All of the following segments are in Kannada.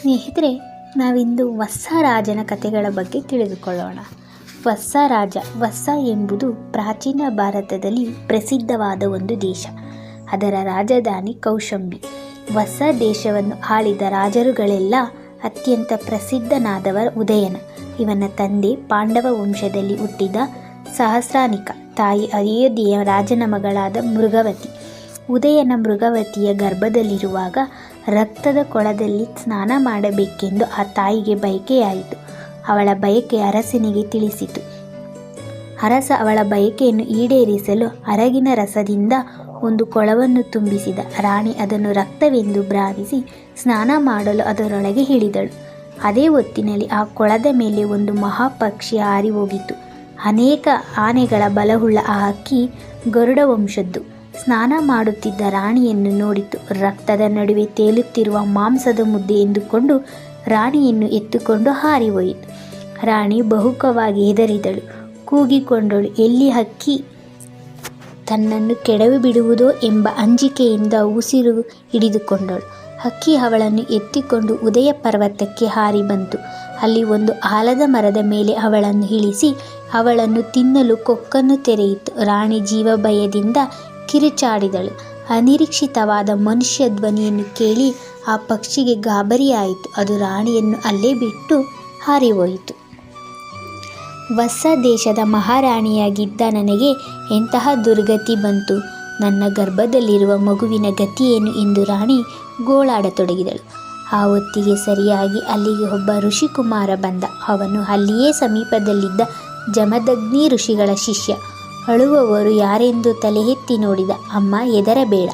ಸ್ನೇಹಿತರೆ, ನಾವಿಂದು ವತ್ಸ ರಾಜನ ಕಥೆಗಳ ಬಗ್ಗೆ ತಿಳಿದುಕೊಳ್ಳೋಣ. ವತ್ಸ ರಾಜ ವತ್ಸ ಎಂಬುದು ಪ್ರಾಚೀನ ಭಾರತದಲ್ಲಿ ಪ್ರಸಿದ್ಧವಾದ ಒಂದು ದೇಶ. ಅದರ ರಾಜಧಾನಿ ಕೌಶಂಬಿ. ವತ್ಸ ದೇಶವನ್ನು ಆಳಿದ ರಾಜರುಗಳೆಲ್ಲ ಅತ್ಯಂತ ಪ್ರಸಿದ್ಧನಾದವ ಉದಯನ. ಇವನ ತಂದೆ ಪಾಂಡವ ವಂಶದಲ್ಲಿ ಹುಟ್ಟಿದ ಸಹಸ್ರಾನಿಕ, ತಾಯಿ ಅಯೋಧ್ಯೆಯ ರಾಜನ ಮಗಳಾದ ಮೃಗವತಿ. ಉದಯನ ಮೃಗವತಿಯ ಗರ್ಭದಲ್ಲಿರುವಾಗ ರಕ್ತದ ಕೊಳದಲ್ಲಿ ಸ್ನಾನ ಮಾಡಬೇಕೆಂದು ಆ ತಾಯಿಗೆ ಬಯಕೆಯಾಯಿತು. ಅವಳ ಬಯಕೆ ಅರಸನಿಗೆ ತಿಳಿಸಿತು. ಅರಸ ಅವಳ ಬಯಕೆಯನ್ನು ಈಡೇರಿಸಲು ಅರಗಿನ ರಸದಿಂದ ಒಂದು ಕೊಳವನ್ನು ತುಂಬಿಸಿದ. ರಾಣಿ ಅದನ್ನು ರಕ್ತವೆಂದು ಭಾವಿಸಿ ಸ್ನಾನ ಮಾಡಲು ಅದರೊಳಗೆ ಇಳಿದಳು. ಅದೇ ಹೊತ್ತಿನಲ್ಲಿ ಆ ಕೊಳದ ಮೇಲೆ ಒಂದು ಮಹಾಪಕ್ಷಿ ಹಾರಿ ಹೋಗಿತು ಅನೇಕ ಆನೆಗಳ ಬಲವುಳ್ಳ ಆ ಹಕ್ಕಿ ಗರುಡ ವಂಶದ್ದು ಸ್ನಾನ ಮಾಡುತ್ತಿದ್ದ ರಾಣಿಯನ್ನು ನೋಡಿತು. ರಕ್ತದ ನಡುವೆ ತೇಲುತ್ತಿರುವ ಮಾಂಸದ ಮುದ್ದೆ ಎಂದುಕೊಂಡು ರಾಣಿಯನ್ನು ಎತ್ತುಕೊಂಡು ಹಾರಿ ಹೋಯಿತು ರಾಣಿ ಬಹುಕವಾಗಿ ಹೆದರಿದಳು. ಕೂಗಿಕೊಂಡಳು, ಎಲ್ಲಿ ಹಕ್ಕಿ ತನ್ನನ್ನು ಕೆಡವಿ ಬಿಡುವುದೋ ಎಂಬ ಅಂಜಿಕೆಯಿಂದ ಉಸಿರು ಹಿಡಿದುಕೊಂಡಳು. ಹಕ್ಕಿ ಅವಳನ್ನು ಎತ್ತಿಕೊಂಡು ಉದಯ ಪರ್ವತಕ್ಕೆ ಹಾರಿ ಬಂತು. ಅಲ್ಲಿ ಒಂದು ಆಲದ ಮರದ ಮೇಲೆ ಅವಳನ್ನು ಇಳಿಸಿ ಅವಳನ್ನು ತಿನ್ನಲು ಕೊಕ್ಕನ್ನು ತೆರೆಯಿತು. ರಾಣಿ ಜೀವ ಭಯದಿಂದ ಕಿರುಚಾಡಿದಳು. ಅನಿರೀಕ್ಷಿತವಾದ ಮನುಷ್ಯ ಧ್ವನಿಯನ್ನು ಕೇಳಿ ಆ ಪಕ್ಷಿಗೆ ಗಾಬರಿಯಾಯಿತು. ಅದು ರಾಣಿಯನ್ನು ಅಲ್ಲೇ ಬಿಟ್ಟು ಹಾರಿಹೋಯಿತು. ಹೊಸ ದೇಶದ ಮಹಾರಾಣಿಯಾಗಿದ್ದ ನನಗೆ ಎಂತಹ ದುರ್ಗತಿ ಬಂತು. ನನ್ನ ಗರ್ಭದಲ್ಲಿರುವ ಮಗುವಿನ ಗತಿಯೇನು ಎಂದು ರಾಣಿ ಗೋಳಾಡತೊಡಗಿದಳು. ಆ ಹೊತ್ತಿಗೆ ಸರಿಯಾಗಿ ಅಲ್ಲಿಗೆ ಒಬ್ಬ ಋಷಿಕುಮಾರ ಬಂದ. ಅವನು ಅಲ್ಲಿಯೇ ಸಮೀಪದಲ್ಲಿದ್ದ ಜಮದಗ್ನಿ ಋಷಿಗಳ ಶಿಷ್ಯ. ಅಳುವವರು ಯಾರೆಂದು ತಲೆ ಎತ್ತಿ ನೋಡಿದ ಅಮ್ಮ ಎದರಬೇಡ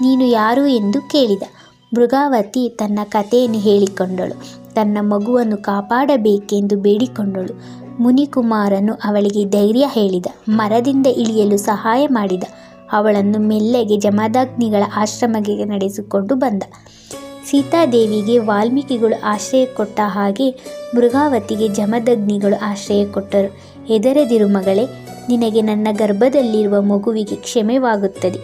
ನೀನು ಯಾರು ಎಂದು ಕೇಳಿದ. ಮೃಗಾವತಿ ತನ್ನ ಕಥೆಯನ್ನು ಹೇಳಿಕೊಂಡಳು. ತನ್ನ ಮಗುವನ್ನು ಕಾಪಾಡಬೇಕೆಂದು ಬೇಡಿಕೊಂಡಳು. ಮುನಿಕುಮಾರನು ಅವಳಿಗೆ ಧೈರ್ಯ ಹೇಳಿದ. ಮರದಿಂದ ಇಳಿಯಲು ಸಹಾಯ ಮಾಡಿದ. ಅವಳನ್ನು ಮೆಲ್ಲಗೆ ಜಮದಗ್ನಿಗಳ ಆಶ್ರಮಕ್ಕೆ ನಡೆಸಿಕೊಂಡು ಬಂದ. ಸೀತಾದೇವಿಗೆ ವಾಲ್ಮೀಕಿಗಳು ಆಶ್ರಯ ಕೊಟ್ಟ ಹಾಗೆ ಮೃಗಾವತಿಗೆ ಜಮದಗ್ನಿಗಳು ಆಶ್ರಯ ಕೊಟ್ಟರು. ಹೆದರದಿರು ಮಗಳೇ ನಿನಗೆ ನನ್ನ ಗರ್ಭದಲ್ಲಿರುವ ಮಗುವಿಗೆ ಕ್ಷಮೆವಾಗುತ್ತದೆ.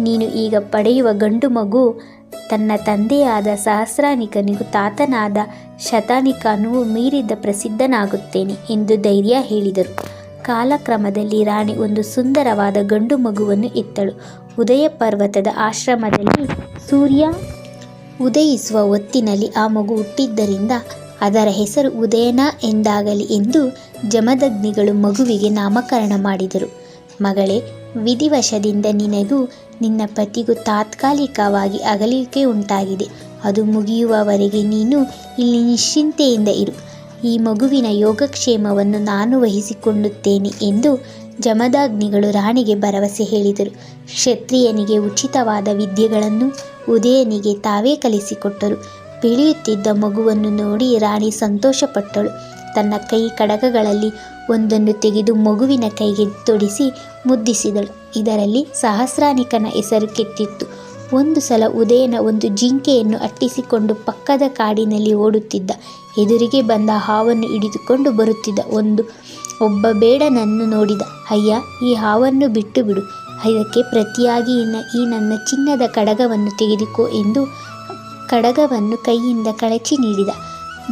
ನೀನು ಈಗ ಪಡೆಯುವ ಗಂಡು ಮಗು ತನ್ನ ತಂದೆಯಾದ ಸಹಸ್ರಾನಿಕನಿಗೂ ತಾತನಾದ ಶತಾನಿಕನೂ ಮೀರಿದ ಪ್ರಸಿದ್ಧನಾಗುತ್ತೇನೆ ಎಂದು ಧೈರ್ಯ ಹೇಳಿದರು. ಕಾಲಕ್ರಮದಲ್ಲಿ ರಾಣಿ ಒಂದು ಸುಂದರವಾದ ಗಂಡು ಮಗುವನ್ನು ಇತ್ತಳು. ಉದಯ ಪರ್ವತದ ಆಶ್ರಮದಲ್ಲಿ ಸೂರ್ಯ ಉದಯಿಸುವ ಹೊತ್ತಿನಲ್ಲಿ ಆ ಮಗು ಹುಟ್ಟಿದ್ದರಿಂದ ಅದರ ಹೆಸರು ಉದಯನ ಎಂದಾಗಲಿ ಎಂದು ಜಮದಗ್ನಿಗಳು ಮಗುವಿಗೆ ನಾಮಕರಣ ಮಾಡಿದರು. ಮಗಳೇ, ವಿಧಿವಶದಿಂದ ನಿನಗೂ ನಿನ್ನ ಪತಿಗೂ ತಾತ್ಕಾಲಿಕವಾಗಿ ಅಗಲಿಕೆ ಉಂಟಾಗಿದೆ. ಅದು ಮುಗಿಯುವವರೆಗೆ ನೀನು ಇಲ್ಲಿ ನಿಶ್ಚಿಂತೆಯಿಂದ ಇರು. ಈ ಮಗುವಿನ ಯೋಗಕ್ಷೇಮವನ್ನು ನಾನು ವಹಿಸಿಕೊಳ್ಳುತ್ತೇನೆ ಎಂದು ಜಮದಾಗ್ನಿಗಳು ರಾಣಿಗೆ ಭರವಸೆ ಹೇಳಿದರು. ಕ್ಷತ್ರಿಯನಿಗೆ ಉಚಿತವಾದ ವಿದ್ಯೆಗಳನ್ನು ಉದಯನಿಗೆ ತಾವೇ ಕಲಿಸಿಕೊಟ್ಟರು. ಬೆಳೆಯುತ್ತಿದ್ದ ಮಗುವನ್ನು ನೋಡಿ ರಾಣಿ ಸಂತೋಷಪಟ್ಟಳು. ತನ್ನ ಕೈ ಕಡಗಗಳಲ್ಲಿ ಒಂದನ್ನು ತೆಗೆದು ಮಗುವಿನ ಕೈಗೆ ತೊಡಿಸಿ ಮುದ್ದಿಸಿದಳು. ಇದರಲ್ಲಿ ಸಹಸ್ರಾನಿಕನ ಹೆಸರು ಕೆತ್ತಿತ್ತು ಒಂದು ಸಲ ಉದಯನ ಒಂದು ಜಿಂಕೆಯನ್ನು ಅಟ್ಟಿಸಿಕೊಂಡು ಪಕ್ಕದ ಕಾಡಿನಲ್ಲಿ ಓಡುತ್ತಿದ್ದ. ಎದುರಿಗೆ ಬಂದ ಹಾವನ್ನು ಹಿಡಿದುಕೊಂಡು ಬರುತ್ತಿದ್ದ ಒಂದು ಒಬ್ಬ ಬೇಡನನ್ನು ನೋಡಿದ. ಅಯ್ಯ, ಈ ಹಾವನ್ನು ಬಿಟ್ಟು ಬಿಡು ಇದಕ್ಕೆ ಪ್ರತಿಯಾಗಿ ಈ ನನ್ನ ಚಿನ್ನದ ಕಡಗವನ್ನು ತೆಗೆದುಕೋ ಎಂದು ಕಡಗವನ್ನು ಕೈಯಿಂದ ಕಳಚಿ ನೀಡಿದ.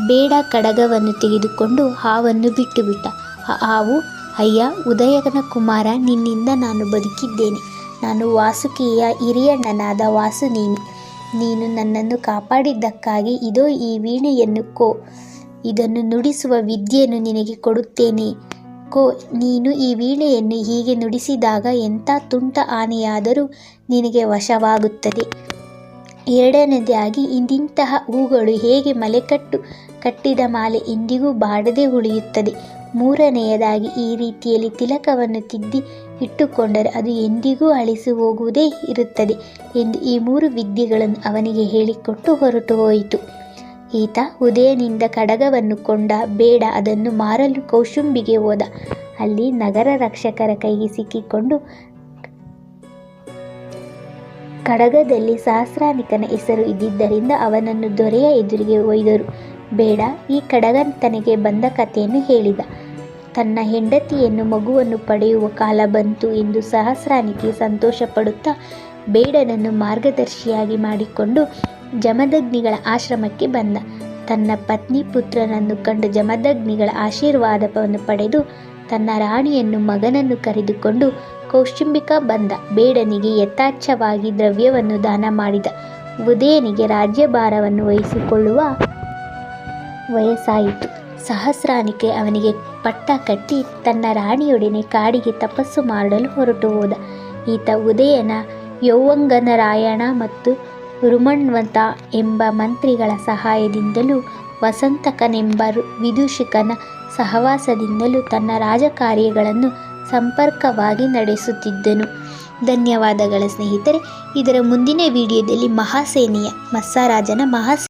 ಬೇಡ ಕಡಗವನ್ನು ತೆಗೆದುಕೊಂಡು ಹಾವನ್ನು ಬಿಟ್ಟುಬಿಟ್ಟ. ಹಾವು, ಅಯ್ಯ ಉದಯನ ಕುಮಾರ, ನಿನ್ನಿಂದ ನಾನು ಬದುಕಿದ್ದೇನೆ. ನಾನು ವಾಸುಕಿಯ ಹಿರಿಯಣ್ಣನಾದ ವಾಸುನೇಮಿ ನೀನು ನನ್ನನ್ನು ಕಾಪಾಡಿದ್ದಕ್ಕಾಗಿ ಇದೋ ಈ ವೀಣೆಯನ್ನು ಕೋ. ಇದನ್ನು ನುಡಿಸುವ ವಿದ್ಯೆಯನ್ನು ನಿನಗೆ ಕೊಡುತ್ತೇನೆ. ಕೋ, ನೀನು ಈ ವೀಣೆಯನ್ನು ಹೀಗೆ ನುಡಿಸಿದಾಗ ಎಂಥ ತುಂಟ ಆನೆಯಾದರೂ ನಿನಗೆ ವಶವಾಗುತ್ತದೆ. ಎರಡನೇದಾಗಿ ಇಂದಿಂತಹ ಹೂಗಳು ಹೇಗೆ ಮಲೆಕಟ್ಟು ಕಟ್ಟಿದ ಮಾಲೆ ಎಂದಿಗೂ ಬಾಡದೆ ಉಳಿಯುತ್ತದೆ. ಮೂರನೆಯದಾಗಿ, ಈ ರೀತಿಯಲ್ಲಿ ತಿಲಕವನ್ನು ತಿದ್ದಿ ಇಟ್ಟುಕೊಂಡರೆ ಅದು ಎಂದಿಗೂ ಅಳಿಸಿ ಹೋಗುವುದೇ ಇರುತ್ತದೆ ಎಂದು ಈ ಮೂರು ವಿದ್ಯೆಗಳನ್ನು ಅವನಿಗೆ ಹೇಳಿಕೊಟ್ಟು ಹೊರಟು ಹೋಯಿತು. ಈತ ಉದಯನಿಂದ ಕಡಗವನ್ನು ಕೊಂಡ ಬೇಡ, ಅದನ್ನು ಮಾರಲು ಕೌಶುಂಬಿಗೆ ಹೋದ. ಅಲ್ಲಿ ನಗರ ರಕ್ಷಕರ ಕೈಗೆ ಸಿಕ್ಕಿಕೊಂಡು ಕಡಗದಲ್ಲಿ ಸಹಸ್ರಾನಿಕನ ಹೆಸರು ಇದ್ದಿದ್ದರಿಂದ ಅವನನ್ನು ದೊರೆಯ ಎದುರಿಗೆ ಒಯ್ದರು. ಬೇಡ, ಈ ಕಡಗ ತನಗೆ ಬಂದ ಕಥೆಯನ್ನು ಹೇಳಿದ. ತನ್ನ ಹೆಂಡತಿಯನ್ನು ಮಗುವನ್ನು ಪಡೆಯುವ ಕಾಲ ಬಂತು ಎಂದು ಸಹಸ್ರಾನಿಕೆ ಸಂತೋಷಪಡುತ್ತಾ ಬೇಡನನ್ನು ಮಾರ್ಗದರ್ಶಿಯಾಗಿ ಮಾಡಿಕೊಂಡು ಜಮದಗ್ನಿಗಳ ಆಶ್ರಮಕ್ಕೆ ಬಂದ. ತನ್ನ ಪತ್ನಿ ಪುತ್ರನನ್ನು ಕಂಡು ಜಮದಗ್ನಿಗಳ ಆಶೀರ್ವಾದವನ್ನು ಪಡೆದು ತನ್ನ ರಾಣಿಯನ್ನು ಮಗನನ್ನು ಕರೆದುಕೊಂಡು ಕೌಶುಂಬಿಕ ಬಂದ. ಬೇಡನಿಗೆ ಯಥಾಚ್ಛವಾಗಿ ದ್ರವ್ಯವನ್ನು ದಾನ ಮಾಡಿದ. ಉದಯನಿಗೆ ರಾಜ್ಯಭಾರವನ್ನು ವಹಿಸಿಕೊಳ್ಳುವ ವಯಸ್ಸಾಯಿತು. ಸಹಸ್ರಾನಿಕೆ ಅವನಿಗೆ ಪಟ್ಟ ಕಟ್ಟಿ ತನ್ನ ರಾಣಿಯೊಡನೆ ಕಾಡಿಗೆ ತಪಸ್ಸು ಮಾಡಲು ಹೊರಟು ಹೋದ. ಈತ ಉದಯನ ಯೌವಂಗನರಾಯಣ ಮತ್ತು ರುಮಣ್ವಂತ ಎಂಬ ಮಂತ್ರಿಗಳ ಸಹಾಯದಿಂದಲೂ ವಸಂತಕನೆಂಬ ವಿದೂಷಿಕನ ಸಹವಾಸದಿಂದಲೂ ತನ್ನ ರಾಜಕಾರ್ಯಗಳನ್ನು ಸಂಪರ್ಕವಾಗಿ ನಡೆಸುತ್ತಿದ್ದನು. ಧನ್ಯವಾದಗಳ ಸ್ನೇಹಿತರೆ. ಇದರ ಮುಂದಿನ ವಿಡಿಯೋದಲ್ಲಿ ಮಹಾಸೇನೆಯ ಮತ್ಸರಾಜನ ಮಹಾ